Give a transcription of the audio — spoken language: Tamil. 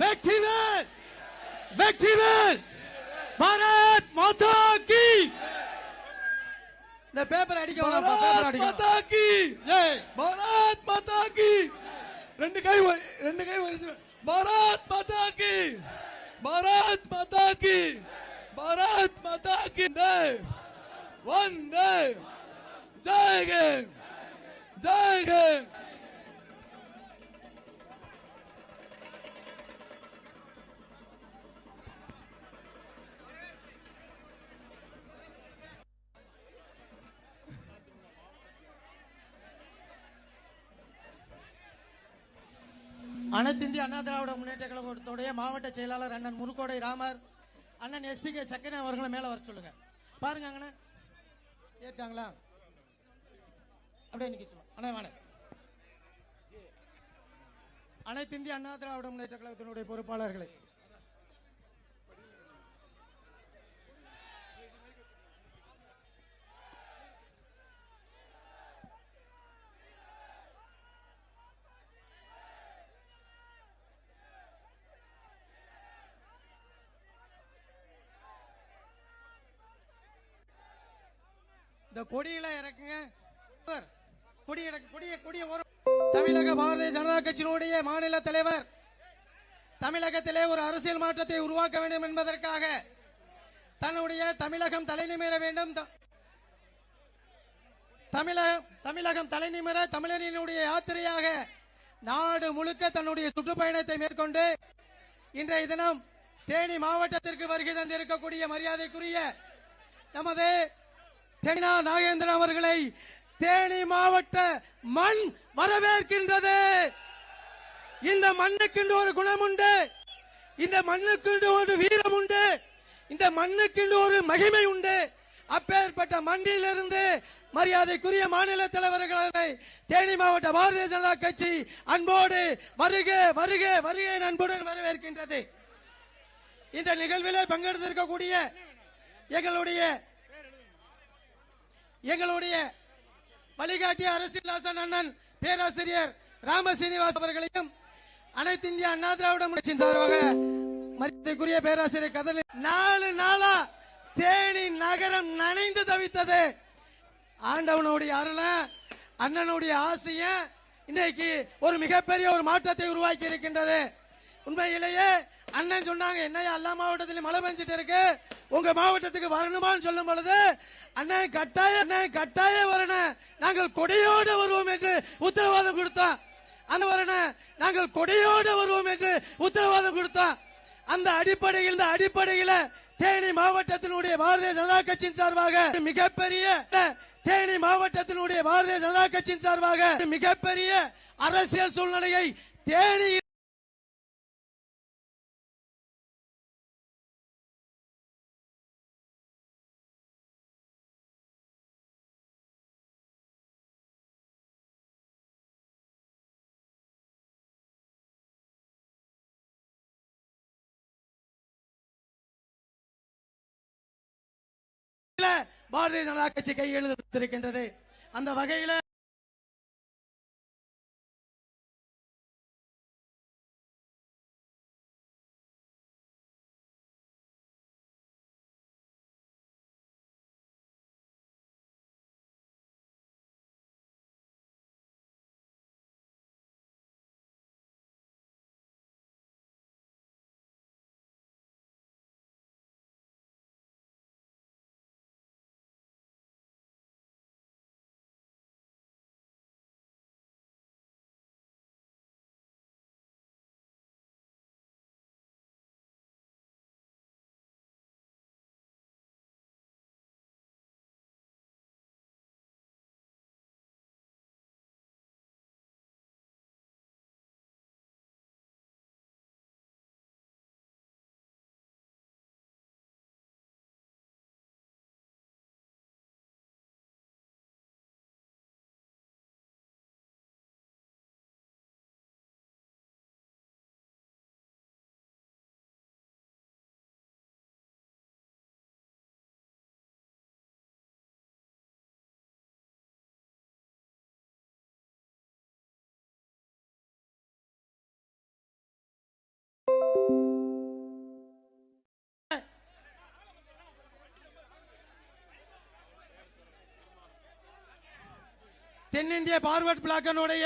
व्यक्तिवेद व्यक्तिवेद भारत माता की ने पेपर अड़ी के वाला पेपर अड़ी का माता की जय भारत माता की ரெண்டு கை ரெண்டு கை பாரத் மாதா கி பாரத் மாதா கி பாரத் மாதா கி ஜெய் வந்தே ஜெய் ஹிந்த் ஜெய் ஹிந்த் அனைத்திந்திய அண்ணா திராவிட முன்னேற்ற கழகத்துடைய மாவட்ட செயலாளர் அண்ணன் முருகோடை ராமர் அண்ணன் எஸ் கே சக்கரன் அவர்களை மேல வர சொல்லுங்க. பாருங்க அண்ணன் ஏற்றாங்களா? அப்படியே நிக்க சொல்லுங்க அண்ணா வாண அனைத்திந்திய அண்ணா திராவிட முன்னேற்ற கழகத்தினுடைய பொறுப்பாளர்களை இந்த இறக்குங்க. சார், கொடி கொடிய கொடிய தமிழக பாரதிய ஜனதா கட்சியினுடைய மாநில தலைவர். தமிழகத்திலே ஒரு அரசியல் மாற்றத்தை உருவாக்க வேண்டும் என்பதற்காக தன்னுடைய தமிழகம் தலைநிமிர வேண்டும். த- தமிழகம் தமிழகம் தலைநிமிர தமிழனினுடைய யாத்திரையாக நாடு முழுக்க தன்னுடைய சுற்றுப்பயணத்தை மேற்கொண்டு இன்றைய தினம் தேனி மாவட்டத்திற்கு வருகை தந்திருக்கக்கூடிய மரியாதைக்குரிய நமது தேனா நாகேந்திரன் அவர்களை தேனி மாவட்ட மண் வரவேற்கின்றது. இந்த மண்ணுக்கென்று ஒரு குணம் உண்டு இந்த மண்ணுக்கென்று ஒரு வீரம் உண்டு இந்த மண்ணுக்கென்று ஒரு மகிமை உண்டு அப்பேற்பட்ட மண்டியிலிருந்து மரியாதைக்குரிய மாநில தலைவர்களை தேனி மாவட்ட பாரதிய ஜனதா கட்சி அன்போடு வருக வருக வருகை அன்புடன் வரவேற்கின்றது. இந்த நிகழ்வில் பங்கெடுத்திருக்கக்கூடிய எங்களுடைய எங்களுடைய வழிகாட்டிய அரசியலாசன் அண்ணன் பேராசிரியர் ராம சீனிவாஸ் அவர்களையும் அனைத்து இந்திய அண்ணா திராவிட முன்னேற்றின் சார்பாக மரியாதைக்குரிய பேராசிரியர் கதலி நாலு நாளா தேனி நகரம் நனைந்து தவித்தது. ஆண்டவனுடைய அருள அண்ணனுடைய ஆசைய இன்னைக்கு ஒரு மிகப்பெரிய ஒரு மாற்றத்தை உருவாக்கி இருக்கின்றது. உண்மையிலேயே அண்ணன் சொன்னாங்க என்னையா எல்லா மாவட்டத்திலும் மழை பெஞ்சிட்டு இருக்கு? உங்க மாவட்டத்துக்கு வரணுமான்னு சொல்லும் பொழுது அண்ணன் கட்டாய அண்ணன் கட்டாயம் வரணும் நாங்கள் கொடையோடு வருவோம் என்று உத்தரவாதம் கொடுத்தோம் அந்த வரணும் நாங்கள் கொடையோடு வருவோம் என்று உத்தரவாதம் கொடுத்தோம் அந்த அடிப்படையில் இந்த அடிப்படையில தேனி மாவட்டத்தினுடைய பாரதிய ஜனதா கட்சியின் சார்பாக மிகப்பெரிய தேனி மாவட்டத்தினுடைய பாரதிய ஜனதா கட்சியின் சார்பாக மிகப்பெரிய அரசியல் சூழ்நிலையை தேனி பாரதிய ஜனதா கட்சி கையெழுத்திருக்கின்றது அந்த வகையில தென்னிந்திய பார்வர்ட் பிளாக்கனுடைய